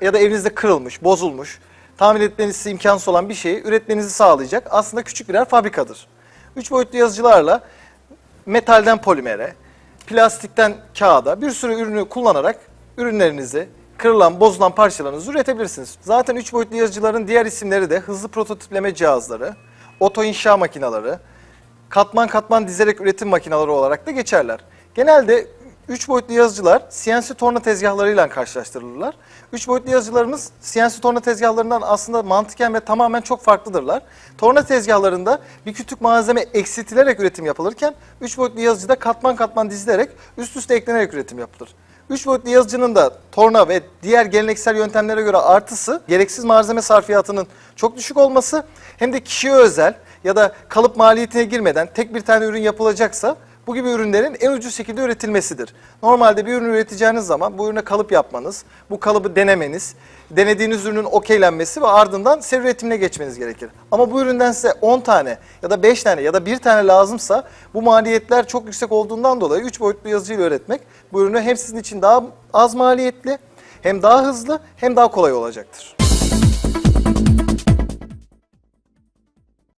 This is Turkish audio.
ya da evinizde kırılmış, bozulmuş, tamir etmeniz imkansız olan bir şeyi üretmenizi sağlayacak aslında küçük birer fabrikadır. Üç boyutlu yazıcılarla metalden polimere, plastikten kağıda bir sürü ürünü kullanarak ürünlerinizi, kırılan, bozulan parçalarınızı üretebilirsiniz. Zaten üç boyutlu yazıcıların diğer isimleri de hızlı prototipleme cihazları, oto inşa makineleri, katman katman dizerek üretim makineleri olarak da geçerler. Genelde 3 boyutlu yazıcılar CNC torna tezgahlarıyla karşılaştırılırlar. 3 boyutlu yazıcılarımız CNC torna tezgahlarından aslında mantıken ve tamamen çok farklıdırlar. Torna tezgahlarında bir kütük malzeme eksiltilerek üretim yapılırken 3 boyutlu yazıcıda katman katman dizilerek üst üste eklenerek üretim yapılır. 3 boyutlu yazıcının da torna ve diğer geleneksel yöntemlere göre artısı gereksiz malzeme sarfiyatının çok düşük olması hem de kişiye özel ya da kalıp maliyetine girmeden tek bir tane ürün yapılacaksa bu gibi ürünlerin en ucuz şekilde üretilmesidir. Normalde bir ürün üreteceğiniz zaman bu ürüne kalıp yapmanız, bu kalıbı denemeniz, denediğiniz ürünün okeylenmesi ve ardından seri üretimine geçmeniz gerekir. Ama bu üründen size 10 tane ya da 5 tane ya da 1 tane lazımsa bu maliyetler çok yüksek olduğundan dolayı 3 boyutlu yazıcıyla üretmek bu ürünü hem sizin için daha az maliyetli, hem daha hızlı hem daha kolay olacaktır.